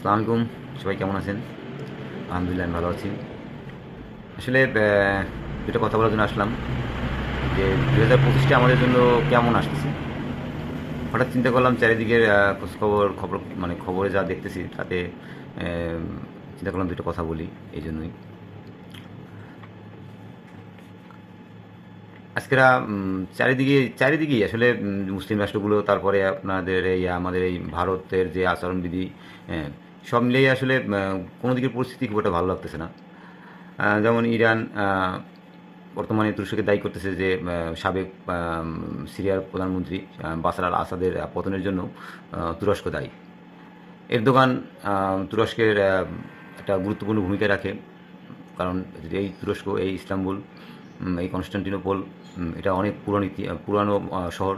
সালাম আলাইকুম। সবাই কেমন আছেন? আলহামদুলিল্লাহ আমি ভালো আছি। আসলে দুটো কথা বলার জন্য আসলাম যে দু হাজার পঁচিশটা আমাদের জন্য কেমন আসতেছে? হঠাৎ চিন্তা করলাম চারিদিকের খোঁজখবর, খবর মানে খবরে যা দেখতেছি তাতে চিন্তা করলাম দুটো কথা বলি এই জন্যই। আজকেরা চারিদিকে, চারিদিকেই আসলে মুসলিম রাষ্ট্রগুলো, তারপরে আপনাদের এই, আমাদের এই ভারতের যে আচরণবিধি সব মিলিয়ে আসলে কোনো দিকের পরিস্থিতি খুব একটা ভালো লাগতেছে না। যেমন ইরান বর্তমানে তুরস্ককে দায়ী করতেছে যে সাবেক সিরিয়ার প্রধানমন্ত্রী বাসার আল আসাদের পতনের জন্য তুরস্ক দায়ী। এরদোগান তুরস্কের একটা গুরুত্বপূর্ণ ভূমিকা রাখে। কারণ এই তুরস্ক, এই ইস্তাম্বুল এই কনস্টান্টিনোপল এটা অনেক পুরানো পুরানো শহর।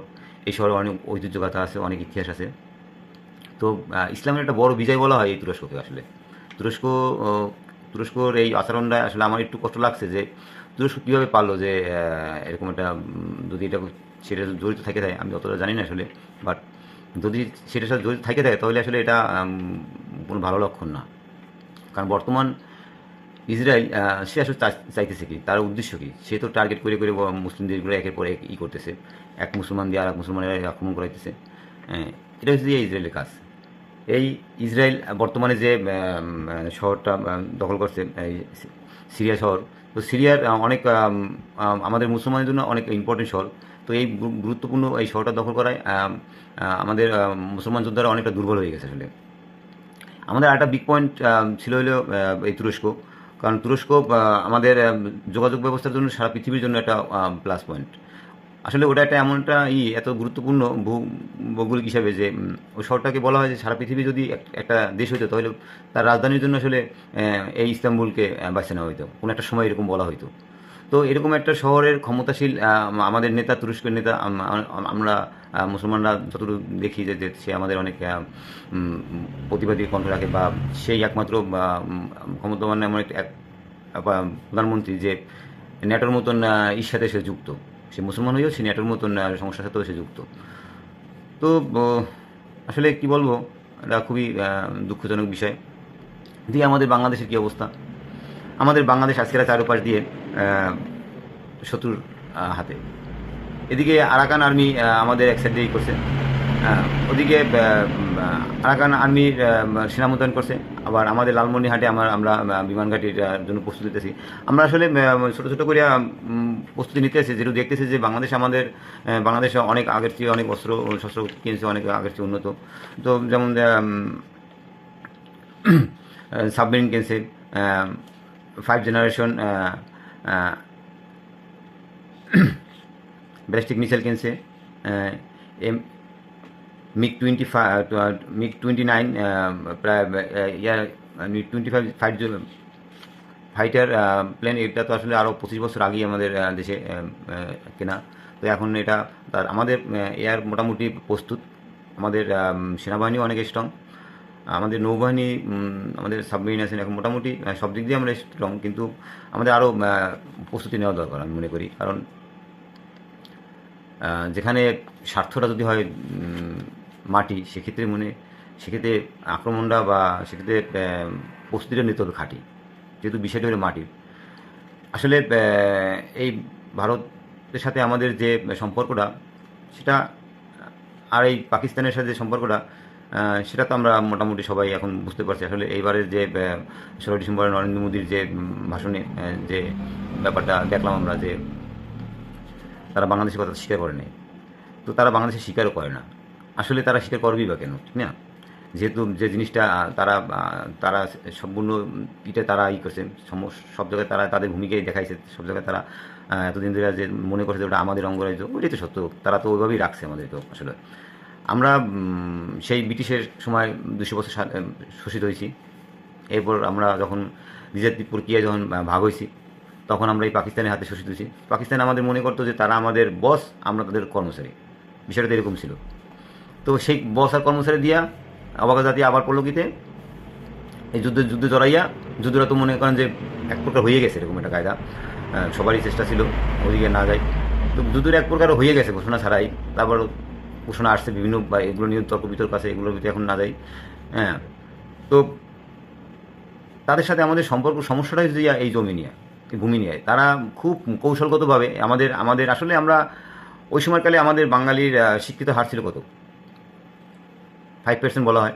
এই শহরে অনেক ঐতিহ্যগাথা আছে, অনেক ইতিহাস আছে। তো ইসলামের একটা বড় বিজয় বলা হয় এই তুরস্ককে আসলে। তুরস্ক তুরস্কর এই আচরণটা আসলে আমার একটু কষ্ট লাগছে যে তুরস্ক কীভাবে পারল যে এরকম একটা যদি এটা সেটা জড়িত থাকে থাকে আমি অতটা জানি না আসলে বাট যদি সেটার সাথে জড়িত থাকে থাকে তাহলে আসলে এটা কোনো ভালো লক্ষণ না। কারণ বর্তমান ইসরায়েল সে আসলে চাইতেছে কি তার উদ্দেশ্য কি? সে তো টার্গেট করে করে মুসলিম দেশগুলো একের পর এক ই করতেছে। এক মুসলমান দিয়ে আর এক মুসলমানের আক্রমণ করাইতেছে। হ্যাঁ, এটা হচ্ছে ইসরায়েলের কাজ। এই ইসরায়েল বর্তমানে যে শহরটা দখল করছে সিরিয়া শহর তো সিরিয়ার অনেক আম, আম, আমাদের মুসলমানের জন্য অনেক ইম্পর্টেন্ট শহর। তো এই গুরুত্বপূর্ণ এই শহরটা দখল করায় আমাদের মুসলমান যোদ্ধারা অনেকটা দুর্বল হয়ে গেছে আসলে। আমাদের একটা বিগ পয়েন্ট ছিল হলো এই তুরস্ক। কারণ তুরস্ক আমাদের যোগাযোগ ব্যবস্থার জন্য সারা পৃথিবীর জন্য একটা প্লাস পয়েন্ট আসলে ওটা একটা এমন একটা ই, এত গুরুত্বপূর্ণ ভূ- ভৌগোলিক হিসাবে যে ওই শহরটাকে বলা হয় যে সারা পৃথিবী যদি এক- একটা দেশ হইতো, তাহলে তার রাজধানীর জন্য আসলে এই ইস্তাম্বুলকে বাছে নেওয়া হইতো। কোনো একটা সময় এরকম বলা হইতো। তো এরকম একটা শহরের ক্ষমতাশীল আমাদের নেতা, তুরস্কের নেতা, আম- আম- আমরা মুসলমানরা যতটুকু দেখি যে সে আমাদের অনেক প্রতিবাদী কণ্ঠ রাখে বা সেই একমাত্র ক্ষমতাবান এমন এক প্রধানমন্ত্রী যে, ন্যাটোর মতন ইর সাথে সে যুক্ত। সে মুসলমান হয়েও সে ন্যাটোর মতন সমস্যার সাথেও সে যুক্ত। তো আসলে কি বলব, এটা খুবই দুঃখজনক বিষয়। দিয়ে আমাদের বাংলাদেশের কি অবস্থা? আমাদের বাংলাদেশ আজকেরা চারোপাশ দিয়ে শত্রুর হাতে। এদিকে আরাকান আর্মি আমাদের এক সাইড দিয়েই করছে। ওদিকে আরাকান আর্মির সেনা মোতায়েন করছে। আবার আমাদের লালমনিহাটে আমার আমরা আহ, বিমান ঘাটির আহ, জন্য প্রস্তুতি নিতেছি। আমরা আসলে ছোটো ছোট করে প্রস্তুতি নিতেছি যেহেতু দেখতেছি যে বাংলাদেশ আমাদের বাংলাদেশ অনেক আগের চেয়ে অনেক অস্ত্র শস্ত্র কিনছে অনেক আগের চেয়ে উন্নত। তো যেমন সাবমেরিন কিনছে ফাইভ জেনারেশন ব্যালিস্টিক মিসাইল কিনছে M MiG twenty five MiG twenty nine প্রায় year twenty five five fighter plane এটা তো আসলে আরও পঁচিশ বছর আগেই আমাদের দেশে আহ, আহ, কেনা। তো এখন এটা আমাদের এয়ার মোটামুটি প্রস্তুত। আমাদের আম, সেনাবাহিনীও অনেক স্ট্রং আমাদের নৌবাহিনী আমাদের সাবমেরিন আছেন এখন মোটামুটি সব দিক দিয়ে আমরা স্ট্রং কিন্তু আমাদের আরও প্রস্তুতি নেওয়া দরকার আমি মনে করি। কারণ যেখানে স্বার্থটা যদি হয় মাটি, সেক্ষেত্রে মনে, সেক্ষেত্রে আক্রমণটা বা সেক্ষেত্রে প্রস্তুতিটা নিতে হবে খাঁটি, যেহেতু বিষয়টা হলো মাটির আসলে এই ভারতের সাথে আমাদের যে সম্পর্কটা, সেটা, আর এই পাকিস্তানের সাথে যে সম্পর্কটা সেটা তো আমরা মোটামুটি সবাই এখন বুঝতে পারছি। আসলে এইবারের যে ষোলো ডিসেম্বরে নরেন্দ্র মোদীর যে ভাষণে যে ব্যাপারটা দেখলাম আমরা যে, তারা বাংলাদেশের কথা স্বীকার করে নেই তো তারা বাংলাদেশে স্বীকারও করে না। আসলে তারা স্বীকার করবেই বা কেন, ঠিক না? যেহেতু যে জিনিসটা তারা তারা সম্পূর্ণ ইটা তারা ই করছে সব জায়গায় তারা তাদের ভূমিকাই দেখাইছে, সব জায়গায় তারা এতদিন ধরে যে মনে করছে ওটা আমাদের অঙ্গরাজ্য ওইটাই তো সত্য, তারা তো ওইভাবেই রাখছে আমাদের তো আসলে। আমরা সেই ব্রিটিশের সময় দুশো বছর শোষিত হয়েছি, এরপর আমরা যখন নিজের প্রক্রিয়ায় যখন ভাগ হয়েছি, তখন আমরা এই পাকিস্তানের হাতে শোষিত হয়েছি। পাকিস্তান আমাদের মনে করতো যে তারা আমাদের বস আমরা তাদের কর্মচারী। বিষয়টা এরকম ছিল। তো সেই বস আর কর্মচারী দিয়া অবাগা জাতি আবার পল্লকিতে এই যুদ্ধে যুদ্ধে জড়াইয়া যুদ্ধটা তো মনে করেন যে এক প্রকার হয়ে গেছে এরকম একটা কায়দা। সবারই চেষ্টা ছিল ওদিকে না যায় তো যুদ্ধের এক প্রকার হয়ে গেছে ঘোষণা ছাড়াই। তারপর ঘোষণা আসছে বিভিন্ন বা এগুলো নিয়ে তর্ক বিতর্ক আছে, এগুলোর ভিতরে এখন না যাই। হ্যাঁ তো তাদের সাথে আমাদের সম্পর্ক সমস্যাটাই হচ্ছে এই জমি নিয়ে ভূমি নিয়ে। তারা খুব কৌশলগতভাবে আমাদের আমাদের আসলে আমরা ওই সময়কালে আমাদের বাঙালির শিক্ষিত হার ছিল কত? ফাইভ পার্সেন্ট বলা হয়।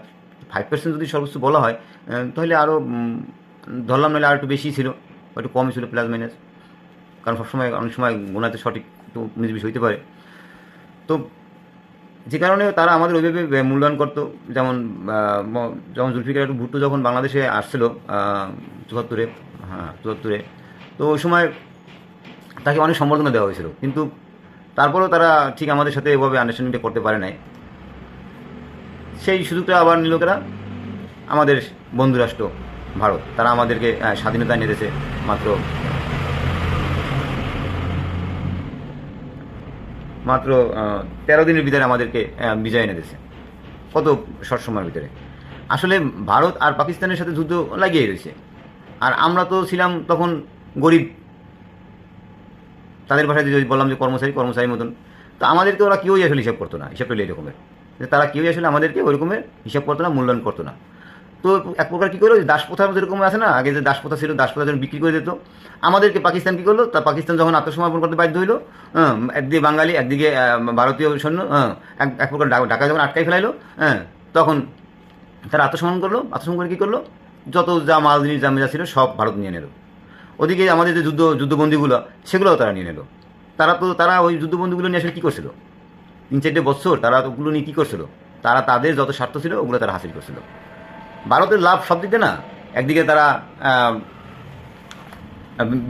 ফাইভ পার্সেন্ট যদি সর্বোচ্চ বলা হয় তাহলে আরও ধরলাম নাহলে আর একটু বেশি ছিল, একটু কমই ছিল প্লাস মাইনাস কারণ সবসময় অনেক সময় গোনাতে সঠিক একটু উনিশ বিশ হইতে পারে। তো যে কারণে তারা আমাদের ওইভাবে মূল্যায়ন করতো। যেমন যেমন জুলফিকার একটু ভুট্টো যখন বাংলাদেশে আসছিল চুয়াত্তরে হ্যাঁ চুয়াত্তরে, তো ওই সময় তাকে অনেক সম্বর্ধনা দেওয়া হয়েছিল। কিন্তু তারপরেও তারা ঠিক আমাদের সাথে এভাবে আন্ডারস্ট্যান্ডিংটা করতে পারে নাই। সেই সুযোগটা আবার নিল আমাদের বন্ধুরাষ্ট্র, ভারত। তারা আমাদেরকে স্বাধীনতা এনে দিয়েছে মাত্র মাত্র তেরো দিনের ভিতরে আমাদেরকে বিজয় এনে দিয়েছে। কত শর্ট সময়ের ভিতরে। আসলে ভারত আর পাকিস্তানের সাথে যুদ্ধ লাগিয়ে রয়েছে আর আমরা তো ছিলাম তখন গরিব। তাদের ভাষায় যদি বললাম যে কর্মচারী, কর্মচারীর মতন, তো আমাদেরকে ওরা কেউই আসলে হিসাব করতো না হিসাব পেলে এরকমের। যে তারা কেউই আসলে আমাদেরকে ওই রকমের হিসাব করতো না, মূল্যায়ন করতো না। তো এক প্রকার কী করল দাসপ্রথা যেরকম আছে না, আগে যে দাসপ্রথা ছিল, দাসপ্রথা যখন বিক্রি করে দিত, আমাদেরকে পাকিস্তান কী করল, তা পাকিস্তান যখন আত্মসমর্পণ করতে বাধ্য হইল হ্যাঁ একদিকে বাঙালি, একদিকে ভারতীয় সৈন্য হ্যাঁ এক প্রকার ঢাকা যখন আটকাই ফেলাইলো হ্যাঁ তখন তারা আত্মসমর্পণ করল। আত্মসমর্পণ করে কী করল, যত যা মাল, জিনিস, যা মেজা ছিল, সব ভারত নিয়ে নিল। ওদিকে আমাদের যে যুদ্ধ, যুদ্ধবন্দীগুলো, সেগুলোও তারা নিয়ে নিল। তারা তো, তারা ওই যুদ্ধবন্দীগুলো নিয়ে আসলে কী করছিল? তিন চারটে বছর তারা ওগুলো নিয়ে কী করছিল। তারা তাদের যত স্বার্থ ছিল, ওগুলো তারা হাসিল করছিল। ভারতের লাভ সব দিকে না, একদিকে তারা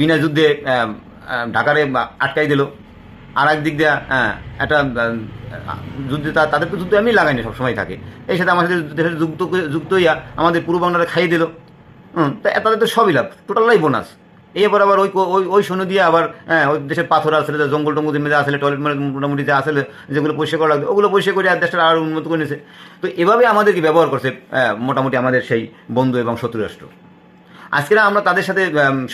বিনা যুদ্ধে ঢাকারে আটকাই দিল। আর একদিক দিয়ে একটা যুদ্ধে তাদের তো যুদ্ধ এমনি লাগাইনি, সবসময় থাকে। এই সাথে আমাদের দেশের যুক্ত যুক্ত হইয়া আমাদের পূর্ব বাংলাটা খাইয়ে দিল। তা, তাদের তো সবই লাভ টোটালাই বোনাস। এবার আবার ওই ওই ওই দিয়ে আবার হ্যাঁ ওই দেশের পাথর আসলে জঙ্গল টঙ্গল মেঝে আসলে টয়লেট মানে মোটামুটি যা আসলে, যেগুলো পরিষ্কার করা লাগবে, ওগুলো পরিষ্কার করে আর দেশটা আরও উন্নত করে নিয়েছে। তো এভাবে আমাদেরকে ব্যবহার করছে মোটামুটি আমাদের সেই বন্ধু এবং শত্রু রাষ্ট্র? আজকেরা আমরা তাদের সাথে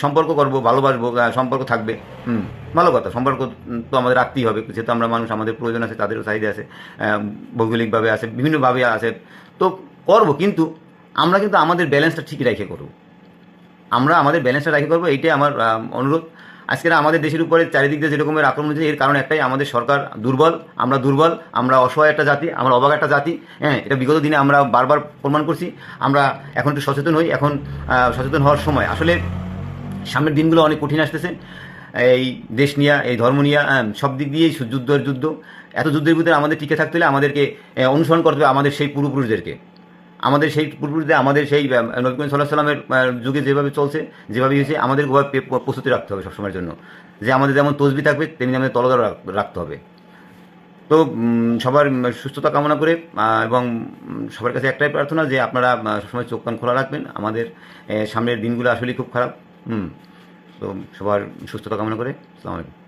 সম্পর্ক করব, ভালোবাসবো সম্পর্ক থাকবে, হুম, ভালো কথা, সম্পর্ক তো আমাদের রাখতেই হবে, যেহেতু আমরা মানুষ, আমাদের প্রয়োজন আছে, তাদেরও চাহিদা আছে ভৌগোলিকভাবে আছে, বিভিন্নভাবে আছে, তো করব, কিন্তু আমরা কিন্তু আমাদের ব্যালেন্সটা ঠিক রেখে করব। আমরা আমাদের ব্যালেন্সটা রাখি করব, এইটাই আমার অনুরোধ। আজকের আমাদের দেশের উপরে চারিদিক দিয়ে যেরকমের আক্রমণ হচ্ছে, এর কারণ একটাই, আমাদের সরকার দুর্বল, আমরা দুর্বল, আমরা অসহায় একটা জাতি, আমরা অবাক একটা জাতি হ্যাঁ এটা বিগত দিনে আমরা বারবার প্রমাণ করছি, আমরা এখন একটু সচেতন হই, এখন সচেতন হওয়ার সময়। আসলে সামনের দিনগুলো অনেক কঠিন আসতেছে, এই দেশ নিয়ে, এই ধর্ম নিয়ে সব দিক দিয়েই যুদ্ধের যুদ্ধ। এত যুদ্ধের ভিতরে আমাদের টিকে থাকতে হলে আমাদেরকে অনুসরণ করতে হবে আমাদের সেই পূর্বপুরুষদেরকে। আমাদের সেই পূর্বপুরুষদের আমাদের সেই আহ, নবী সাল্লাহ সাল্লামের যুগে যেভাবে চলছে যেভাবে হয়েছে আমাদের ওভাবে প্রস্তুতি রাখতে হবে সবসময়ের জন্য। যে আমাদের যেমন তসবি থাকবে তেমনি আমাদের তলদার রাখতে হবে। তো সবার সুস্থতা কামনা করে এবং সবার কাছে একটাই প্রার্থনা যে আপনারা সবসময় চোখ কান খোলা রাখবেন। আমাদের সামনের দিনগুলো আসলেই খুব খারাপ। হুম তো সবার সুস্থতা কামনা করে। আলাইকুম।